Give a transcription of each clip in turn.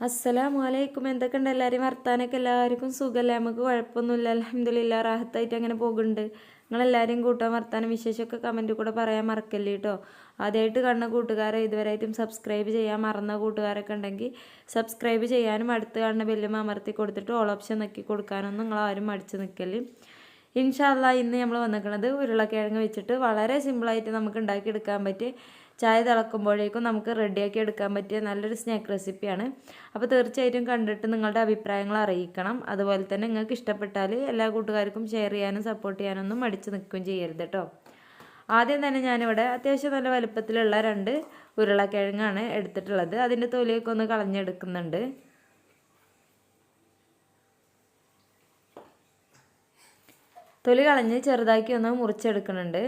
അസ്സലാമു അലൈക്കും എന്തൊക്കെയുണ്ട്? എല്ലാവരും വർത്താനൊക്കെ എല്ലാവർക്കും സുഖമല്ലേ നമുക്ക് കുഴപ്പമൊന്നുമില്ല. അലഹമില്ല റാഹത്തായിട്ട് അങ്ങനെ പോകുന്നുണ്ട്. നിങ്ങളെല്ലാവരും കൂട്ടാൻ വർത്താനം വിശേഷമൊക്കെ കമന്റിൽ കൂടെ പറയാൻ മറക്കല്ലേ കേട്ടോ ആദ്യമായിട്ട് കണ്ട കൂട്ടുകാരെ ഇതുവരെയായിട്ടും സബ്സ്ക്രൈബ് ചെയ്യാൻ മറന്ന കൂട്ടുകാരൊക്കെ ഉണ്ടെങ്കിൽ സബ്സ്ക്രൈബ് ചെയ്യാനും അടുത്ത് കാണുന്ന ബെല്ലും അമർത്തി കൊടുത്തിട്ട് ഓൾ ഓപ്ഷൻ നക്കി കൊടുക്കാനൊന്നും നിങ്ങൾ ആരും മടിച്ച് നിൽക്കൽ ഇൻഷാല്ല ഇന്ന് നമ്മൾ വന്നിരിക്കുന്നത് ഉരുളക്കിഴങ്ങ് വെച്ചിട്ട് വളരെ സിമ്പിളായിട്ട് നമുക്ക് ഉണ്ടാക്കിയെടുക്കാൻ പറ്റിയ ചായ തിളക്കുമ്പോഴേക്കും നമുക്ക് റെഡിയാക്കി എടുക്കാൻ പറ്റിയ നല്ലൊരു സ്നാക്ക് റെസിപ്പിയാണ്. അപ്പോൾ തീർച്ചയായിട്ടും കണ്ടിട്ട് നിങ്ങളുടെ അഭിപ്രായങ്ങൾ അറിയിക്കണം. അതുപോലെ തന്നെ നിങ്ങൾക്ക് ഇഷ്ടപ്പെട്ടാൽ എല്ലാ കൂട്ടുകാർക്കും ഷെയർ ചെയ്യാനും സപ്പോർട്ട് ചെയ്യാനൊന്നും മടിച്ച് നിൽക്കുകയും ചെയ്യരുത് കേട്ടോ ആദ്യം തന്നെ ഞാനിവിടെ അത്യാവശ്യം നല്ല വലുപ്പത്തിലുള്ള രണ്ട് ഉരുളക്കിഴങ്ങാണ് എടുത്തിട്ടുള്ളത്. അതിന്റെ തൊലിയൊക്കെ ഒന്ന് കളഞ്ഞെടുക്കുന്നുണ്ട്. തൊലി കളഞ്ഞ് ചെറുതാക്കി ഒന്ന് മുറിച്ചെടുക്കുന്നുണ്ട്.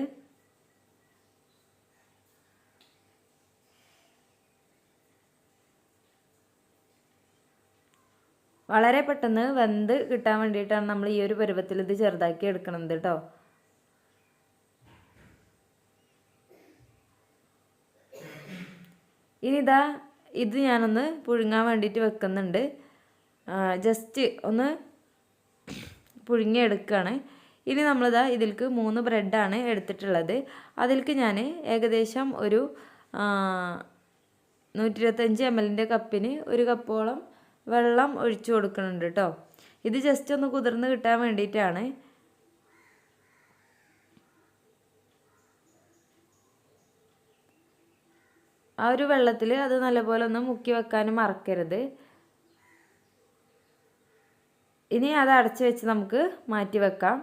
വളരെ പെട്ടെന്ന് വെന്ത് കിട്ടാൻ വേണ്ടിയിട്ടാണ് നമ്മൾ ഈ ഒരു പരുവത്തിൽ ഇത് ചെറുതാക്കി എടുക്കണത് കേട്ടോ ഇനി ഇതാ ഇത് ഞാനൊന്ന് പുഴുങ്ങാൻ വേണ്ടിയിട്ട് വെക്കുന്നുണ്ട്. ജസ്റ്റ് ഒന്ന് പുഴുങ്ങിയെടുക്കുകയാണ്. ഇനി നമ്മളിതാ ഇതിൽക്ക് മൂന്ന് ബ്രെഡാണ് എടുത്തിട്ടുള്ളത്. അതിൽക്ക് ഞാൻ ഏകദേശം ഒരു നൂറ്റി ഇരുപത്തഞ്ച് എം എല്ലിന്റെ കപ്പിന് ഒരു കപ്പോളം വെള്ളം ഒഴിച്ചു കൊടുക്കുന്നുണ്ട് കേട്ടോ ഇത് ജസ്റ്റ് ഒന്ന് കുതിർന്ന് കിട്ടാൻ വേണ്ടിയിട്ടാണ്. ആ ഒരു വെള്ളത്തിൽ അത് നല്ലപോലെ ഒന്ന് മുക്കി വെക്കാനും മറക്കരുത്. ഇനി അത് അടച്ചു വെച്ച് നമുക്ക് മാറ്റി വെക്കാം.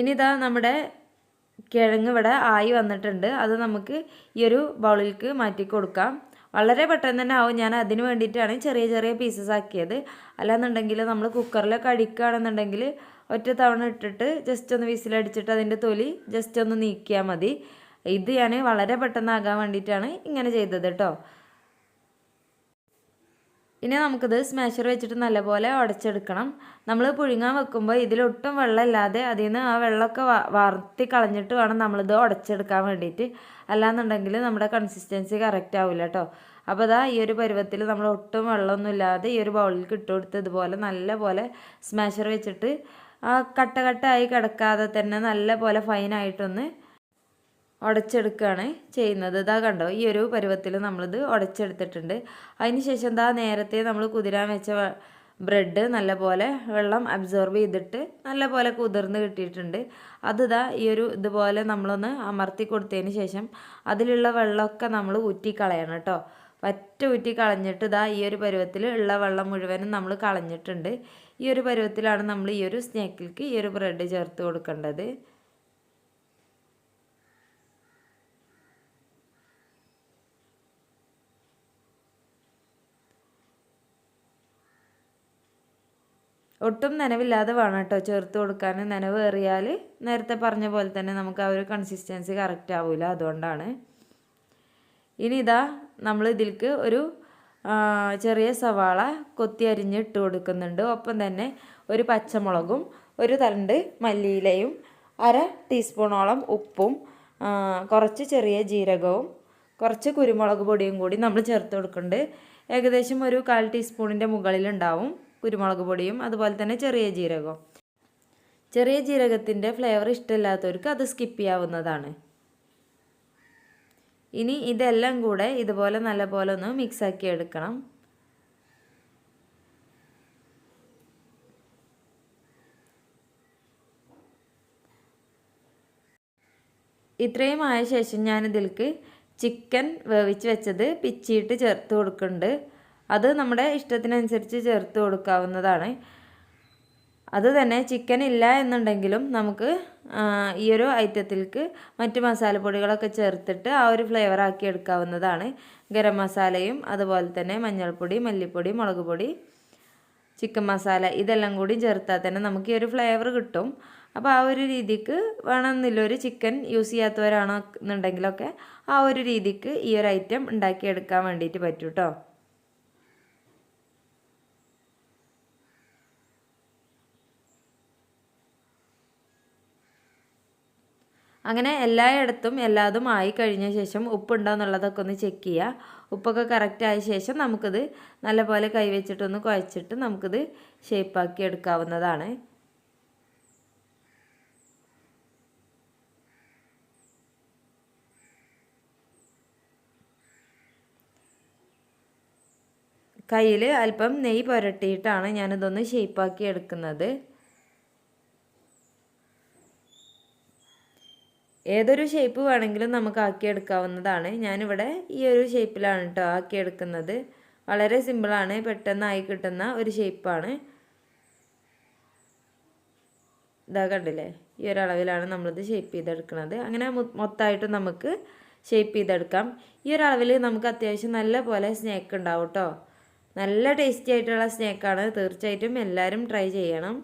ഇനി ഇതാ നമ്മുടെ കിഴങ്ങ് ഇവിടെ ആയി വന്നിട്ടുണ്ട്. അത് നമുക്ക് ഈ ഒരു ബൗളിലേക്ക് മാറ്റി കൊടുക്കാം. വളരെ പെട്ടെന്ന് തന്നെ ആവും. ഞാൻ അതിന് വേണ്ടിയിട്ടാണ് ചെറിയ ചെറിയ പീസസ് ആക്കിയത്. അല്ലാന്നുണ്ടെങ്കിൽ നമ്മൾ കുക്കറിലൊക്കെ അടിക്കുകയാണെന്നുണ്ടെങ്കിൽ ഒറ്റ തവണ ഇട്ടിട്ട് ജസ്റ്റ് ഒന്ന് വിസിലടിച്ചിട്ട് അതിന്റെ തൊലി ജസ്റ്റ് ഒന്ന് നീക്കിയാൽ മതി. ഇത് ഞാൻ വളരെ പെട്ടെന്നാകാൻ വേണ്ടിയിട്ടാണ് ഇങ്ങനെ ചെയ്തത് കേട്ടോ. ഇനി നമുക്കിത് സ്മാഷർ വെച്ചിട്ട് നല്ലപോലെ ഉടച്ചെടുക്കണം. നമ്മൾ പുഴുങ്ങാൻ വെക്കുമ്പോൾ ഇതിലൊട്ടും വെള്ളമില്ലാതെ അതിൽ നിന്ന് ആ വെള്ളമൊക്കെ വാർത്തി കളഞ്ഞിട്ട് വേണം നമ്മളിത് ഉടച്ചെടുക്കാൻ വേണ്ടിയിട്ട്. അല്ലാന്നുണ്ടെങ്കിൽ നമ്മുടെ കൺസിസ്റ്റൻസി കറക്റ്റ് ആവില്ല കേട്ടോ അപ്പോൾ അതാ ഈ ഒരു പരുവത്തിൽ നമ്മൾ ഒട്ടും വെള്ളമൊന്നും ഇല്ലാതെ ഈ ഒരു ബൗളിൽ ഇട്ട് കൊടുത്ത് ഇതുപോലെ നല്ലപോലെ സ്മാഷർ വെച്ചിട്ട് ആ കട്ട കട്ടായി കിടക്കാതെ തന്നെ നല്ലപോലെ ഫൈനായിട്ടൊന്ന് ഉടച്ചെടുക്കുകയാണ് ചെയ്യുന്നത്. ഇതാ കണ്ടോ ഈ ഒരു പരുവത്തിൽ നമ്മളിത് ഉടച്ചെടുത്തിട്ടുണ്ട്. അതിന് ശേഷം എന്താ നേരത്തെ നമ്മൾ കുതിരാൻ വെച്ച ബ്രെഡ് നല്ലപോലെ വെള്ളം അബ്സോർബ് ചെയ്തിട്ട് നല്ലപോലെ കുതിർന്ന് കിട്ടിയിട്ടുണ്ട്. അത് ഇതാ ഈ ഒരു ഇതുപോലെ നമ്മളൊന്ന് അമർത്തി കൊടുത്തതിന് ശേഷം അതിലുള്ള വെള്ളമൊക്കെ നമ്മൾ ഊറ്റി കളയണം കേട്ടോ. പറ്റ ഊറ്റി കളഞ്ഞിട്ട് ഇതാ ഈ ഒരു പരുവത്തിൽ ഉള്ള വെള്ളം മുഴുവനും നമ്മൾ കളഞ്ഞിട്ടുണ്ട്. ഈ ഒരു പരുവത്തിലാണ് നമ്മൾ ഈ ഒരു സ്നേക്കിൽക്ക് ഈ ഒരു ബ്രെഡ് ചേർത്ത് കൊടുക്കേണ്ടത്. ഒട്ടും നനവില്ലാതെ വേണം കേട്ടോ. ചേർത്ത് കൊടുക്കാൻ. നനവ് ഏറിയാൽ നേരത്തെ പറഞ്ഞ പോലെ തന്നെ നമുക്ക് ആ ഒരു കൺസിസ്റ്റൻസി കറക്റ്റ് ആവില്ല അതുകൊണ്ടാണ്. ഇനി ഇതാ നമ്മൾ ഇതിൽക്ക് ഒരു ചെറിയ സവാള കൊത്തി അരിഞ്ഞ് ഇട്ട് കൊടുക്കുന്നുണ്ട്. ഒപ്പം തന്നെ ഒരു പച്ചമുളകും ഒരു തണ്ട് മല്ലിയിലയും അര ടീസ്പൂണോളം ഉപ്പും കുറച്ച് ചെറിയ ജീരകവും കുറച്ച് കുരുമുളക് പൊടിയും കൂടി നമ്മൾ ചേർത്ത് കൊടുക്കുന്നുണ്ട്. ഏകദേശം ഒരു കാൽ ടീസ്പൂണിന്റെ മുകളിലുണ്ടാവും. കുരുമുളക് പൊടിയും അതുപോലെ തന്നെ ചെറിയ ജീരകവും. ചെറിയ ജീരകത്തിന്റെ ഫ്ലേവർ ഇഷ്ടമില്ലാത്തവർക്ക് അത് സ്കിപ്പ് ചെയ്യാവുന്നതാണ്. ഇനി ഇതെല്ലാം കൂടെ ഇതുപോലെ നല്ലപോലെ ഒന്ന് മിക്സാക്കി എടുക്കണം. ഇത്രയും ആയ ശേഷം ഞാനിതിലേക്ക് ചിക്കൻ വേവിച്ച് വെച്ചത് പിച്ചിയിട്ട് ചേർത്ത് കൊടുക്കുന്നുണ്ട്. അത് നമ്മുടെ ഇഷ്ടത്തിനനുസരിച്ച് ചേർത്ത് കൊടുക്കാവുന്നതാണ്. അതുതന്നെ ചിക്കൻ ഇല്ല എന്നുണ്ടെങ്കിലും നമുക്ക് ഈ ഒരു ഐറ്റത്തിലേക്ക് മറ്റ് മസാലപ്പൊടികളൊക്കെ ചേർത്തിട്ട് ആ ഒരു ഫ്ലേവർ ആക്കി എടുക്കാവുന്നതാണ്. ഗരം മസാലയും അതുപോലെ തന്നെ മഞ്ഞൾപ്പൊടി മല്ലിപ്പൊടി മുളക് പൊടി ചിക്കൻ മസാല ഇതെല്ലാം കൂടി ചേർത്താൽ തന്നെ നമുക്ക് ഈ ഒരു ഫ്ലേവർ കിട്ടും. അപ്പോൾ ആ ഒരു രീതിക്ക് വേണമെന്നില്ല ഒരു ചിക്കൻ യൂസ് ചെയ്യാത്തവരാണോ എന്നുണ്ടെങ്കിലൊക്കെ ആ ഒരു രീതിക്ക് ഈ ഒരു ഐറ്റം ഉണ്ടാക്കിയെടുക്കാൻ വേണ്ടിയിട്ട് പറ്റും അങ്ങനെ എല്ലായിടത്തും എല്ലാതും ആയി കഴിഞ്ഞ ശേഷം ഉപ്പുണ്ടോ എന്നുള്ളതൊക്കെ ഒന്ന് ചെക്ക് ചെയ്യുക ഉപ്പൊക്കെ കറക്റ്റ് ആയ ശേഷം നമുക്കിത് നല്ലപോലെ കൈവച്ചിട്ടൊന്ന് കുഴച്ചിട്ട് നമുക്കിത് ഷേപ്പാക്കി എടുക്കാവുന്നതാണ്. കയ്യിൽ അല്പം നെയ്യ് പുരട്ടിയിട്ടാണ് ഞാനിതൊന്ന് ഷേപ്പാക്കി എടുക്കുന്നത്. ഏതൊരു ഷേപ്പ് വേണമെങ്കിലും നമുക്ക് ആക്കിയെടുക്കാവുന്നതാണ്. ഞാനിവിടെ ഈ ഒരു ഷേപ്പിലാണ് കേട്ടോ ആക്കിയെടുക്കുന്നത്. വളരെ സിമ്പിളാണ് പെട്ടെന്നായി കിട്ടുന്ന ഒരു ഷേപ്പാണ് ഇതാ കണ്ടില്ലേ? ഈ ഒരളവിലാണ് നമ്മളിത് ഷേപ്പ് ചെയ്തെടുക്കുന്നത്. അങ്ങനെ മൊത്തമായിട്ട് നമുക്ക് ഷേപ്പ് ചെയ്തെടുക്കാം. ഈ ഒരളവിൽ നമുക്ക് അത്യാവശ്യം നല്ല പോലെ സ്നേക്ക് ഉണ്ടാവും കേട്ടോ നല്ല ടേസ്റ്റി ആയിട്ടുള്ള സ്നേക്കാണ് തീർച്ചയായിട്ടും എല്ലാവരും ട്രൈ ചെയ്യണം.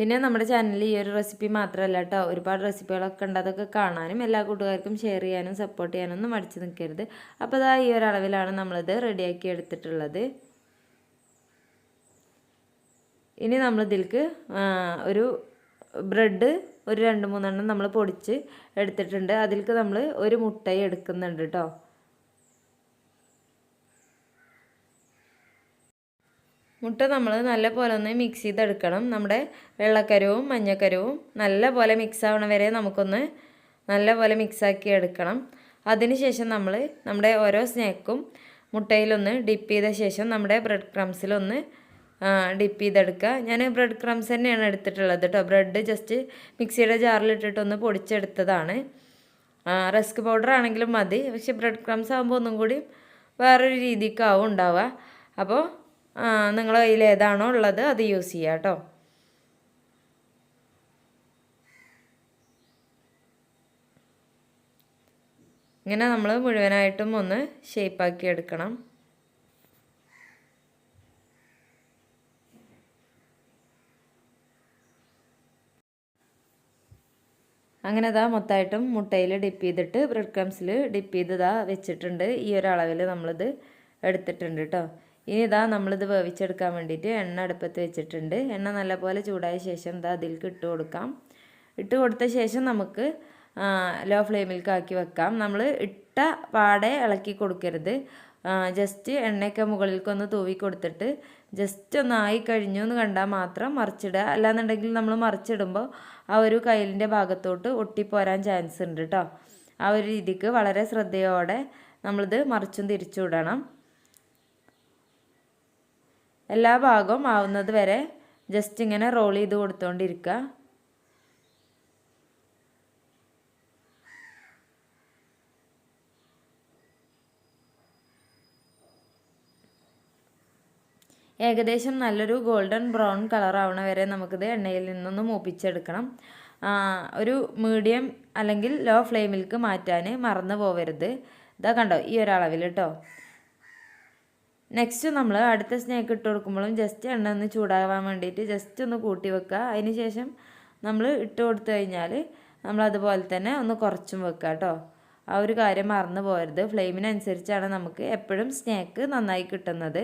പിന്നെ നമ്മുടെ ചാനലിൽ ഈ ഒരു റെസിപ്പി മാത്രമല്ല കേട്ടോ. ഒരുപാട് റെസിപ്പികളൊക്കെ ഉണ്ട്. അതൊക്കെ കാണാനും എല്ലാ കൂട്ടുകാർക്കും ഷെയർ ചെയ്യാനും സപ്പോർട്ട് ചെയ്യാനൊന്നും മടിച്ചു നിൽക്കരുത്. അപ്പോൾ അതാ ഈ ഒരു അളവിലാണ് നമ്മളിത് റെഡിയാക്കി എടുത്തിട്ടുള്ളത്. ഇനി നമ്മൾ ഇതിലേക്ക് ഒരു ബ്രെഡ് ഒരു രണ്ട് മൂന്നെണ്ണം നമ്മൾ പൊടിച്ച് എടുത്തിട്ടുണ്ട്. അതിൽക്ക് നമ്മൾ ഒരു മുട്ടയും എടുക്കുന്നുണ്ട് കേട്ടോ. മുട്ട നമ്മൾ നല്ല പോലെ ഒന്ന് മിക്സ് ചെയ്തെടുക്കണം. നമ്മുടെ വെള്ളക്കരവും മഞ്ഞക്കരവും നല്ല പോലെ മിക്സ് ആവണ വരെ നമുക്കൊന്ന് നല്ല പോലെ മിക്സാക്കി എടുക്കണം. അതിനുശേഷം നമ്മൾ നമ്മുടെ ഓരോ സ്നാക്കും മുട്ടയിലൊന്ന് ഡിപ്പ് ചെയ്ത ശേഷം നമ്മുടെ ബ്രെഡ് ക്രംസിലൊന്ന് ഡിപ്പ് ചെയ്തെടുക്കുക. ഞാൻ ബ്രെഡ് ക്രംസ് തന്നെയാണ് എടുത്തിട്ടുള്ളത് കേട്ടോ ബ്രെഡ് ജസ്റ്റ് മിക്സിയുടെ ജാറിലിട്ടിട്ടൊന്ന് പൊടിച്ചെടുത്തതാണ്. റസ്ക് പൗഡർ ആണെങ്കിലും മതി. പക്ഷെ ബ്രെഡ് ക്രംസ് ആകുമ്പോൾ ഒന്നും കൂടി വേറൊരു രീതിക്കാവും ഉണ്ടാവുക. അപ്പോൾ നിങ്ങളുടെ കയ്യിൽ ഏതാണോ ഉള്ളത് അത് യൂസ് ചെയ്യുക കേട്ടോ ഇങ്ങനെ നമ്മൾ മുഴുവനായിട്ടും ഒന്ന് ഷേപ്പാക്കി എടുക്കണം. അങ്ങനെ ഇതാ മൊത്തമായിട്ടും മുട്ടയിൽ ഡിപ്പ് ചെയ്തിട്ട് ബ്രെഡ് ക്രംസിൽ ഡിപ്പ് ചെയ്തതാ വെച്ചിട്ടുണ്ട്. ഈ ഒരു അളവിൽ നമ്മളിത് എടുത്തിട്ടുണ്ട് കേട്ടോ ഇനി ഇതാ നമ്മളിത് വേവിച്ചെടുക്കാൻ വേണ്ടിയിട്ട് എണ്ണ അടുപ്പത്ത് വെച്ചിട്ടുണ്ട്. എണ്ണ നല്ലപോലെ ചൂടായ ശേഷം ഇതാ അതിലേക്ക് ഇട്ട് കൊടുക്കാം. ഇട്ട് കൊടുത്ത ശേഷം നമുക്ക് ലോ ഫ്ലെയിമിലേക്ക് ആക്കി വെക്കാം. നമ്മൾ ഇട്ട പാടെ ഇളക്കി കൊടുക്കരുത്. ജസ്റ്റ് എണ്ണയൊക്കെ മുകളിലേക്കൊന്ന് തൂവി കൊടുത്തിട്ട് ജസ്റ്റ് ഒന്ന് ആയി കഴിഞ്ഞു എന്ന് കണ്ടാൽ മാത്രം മറിച്ചിടുക. അല്ലാന്നുണ്ടെങ്കിൽ നമ്മൾ മറിച്ചിടുമ്പോൾ ആ ഒരു കയ്യിലിന്റെ ഭാഗത്തോട്ട് ഒട്ടിപ്പോരാൻ ചാൻസ് ഉണ്ട് കേട്ടോ ആ ഒരു രീതിക്ക് വളരെ ശ്രദ്ധയോടെ നമ്മളിത് മറിച്ചും തിരിച്ചു വിടണം എല്ലാ ഭാഗവും ആവുന്നത് വരെ ജസ്റ്റ് ഇങ്ങനെ റോൾ ചെയ്ത് കൊടുത്തുകൊണ്ടിരിക്കുക ഏകദേശം നല്ലൊരു ഗോൾഡൻ ബ്രൗൺ കളർ ആവണ വരെ നമുക്കിത് എണ്ണയിൽ നിന്നൊന്ന് മൂപ്പിച്ചെടുക്കണം. ഒരു മീഡിയം അല്ലെങ്കിൽ ലോ ഫ്ലെയിമിലേക്ക് മാറ്റാൻ മറന്നു പോവരുത്. ഇതാ കണ്ടോ ഈ ഒരളവിൽ കേട്ടോ നെക്സ്റ്റ് നമ്മൾ അടുത്ത സ്നേക്ക് ഇട്ട് കൊടുക്കുമ്പോഴും ജസ്റ്റ് എണ്ണ ഒന്ന് ചൂടാകാൻ വേണ്ടിയിട്ട് ജസ്റ്റ് ഒന്ന് കൂട്ടി വെക്കുക. അതിന് ശേഷം നമ്മൾ ഇട്ട് കൊടുത്തു കഴിഞ്ഞാൽ നമ്മൾ അതുപോലെ തന്നെ ഒന്ന് കുറച്ചും വെക്കുക കേട്ടോ. ആ ഒരു കാര്യം മറന്നു പോകരുത്. ഫ്ലെയിമിനനുസരിച്ചാണ് നമുക്ക് എപ്പോഴും സ്നേക്ക് നന്നായി കിട്ടുന്നത്.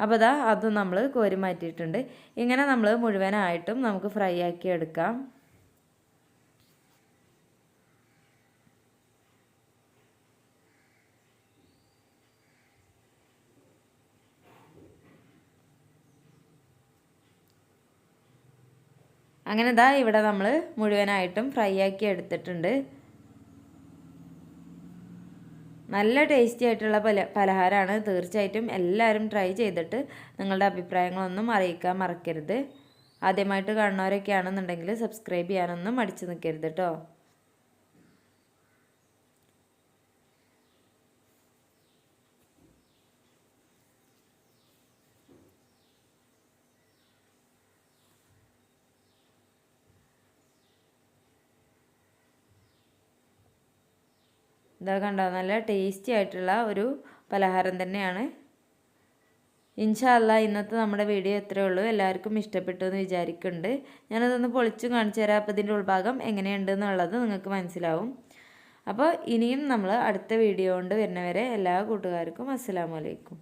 അപ്പോൾ അതാ അതും നമ്മൾ കോരി മാറ്റിയിട്ടുണ്ട്. ഇങ്ങനെ നമ്മൾ മുഴുവനായിട്ടും നമുക്ക് ഫ്രൈ ആക്കി എടുക്കാം. അങ്ങനെ ഇതാ ഇവിടെ നമ്മൾ മുഴുവനായിട്ടും ഫ്രൈ ആക്കി എടുത്തിട്ടുണ്ട്. നല്ല ടേസ്റ്റി ആയിട്ടുള്ള പല പലഹാരമാണ് തീർച്ചയായിട്ടും എല്ലാവരും ട്രൈ ചെയ്തിട്ട് നിങ്ങളുടെ അഭിപ്രായങ്ങളൊന്നും അറിയിക്കാൻ മറക്കരുത്. ആദ്യമായിട്ട് കാണുന്നവരൊക്കെ ആണെന്നുണ്ടെങ്കിൽ സബ്സ്ക്രൈബ് ചെയ്യാനൊന്നും മടിച്ചു നിൽക്കരുത് കേട്ടോ ഇതാ കണ്ടോ നല്ല ടേസ്റ്റി ആയിട്ടുള്ള ഒരു പലഹാരം തന്നെയാണ്. ഇൻഷാല്ല ഇന്നത്തെ നമ്മുടെ വീഡിയോ എത്രയേ ഉള്ളൂ. എല്ലാവർക്കും ഇഷ്ടപ്പെട്ടു എന്ന് വിചാരിക്കുന്നുണ്ട്. ഞാനതൊന്ന് പൊളിച്ചു കാണിച്ചു തരാം. അപ്പോൾ ഇതിന്റെ ഉൾഭാഗം എങ്ങനെയുണ്ട് എന്നുള്ളത് നിങ്ങൾക്ക് മനസ്സിലാവും. അപ്പോൾ ഇനിയും നമ്മൾ അടുത്ത വീഡിയോ കൊണ്ട് വരുന്നവരെ എല്ലാ കൂട്ടുകാർക്കും അസ്സലാമു അലൈക്കും.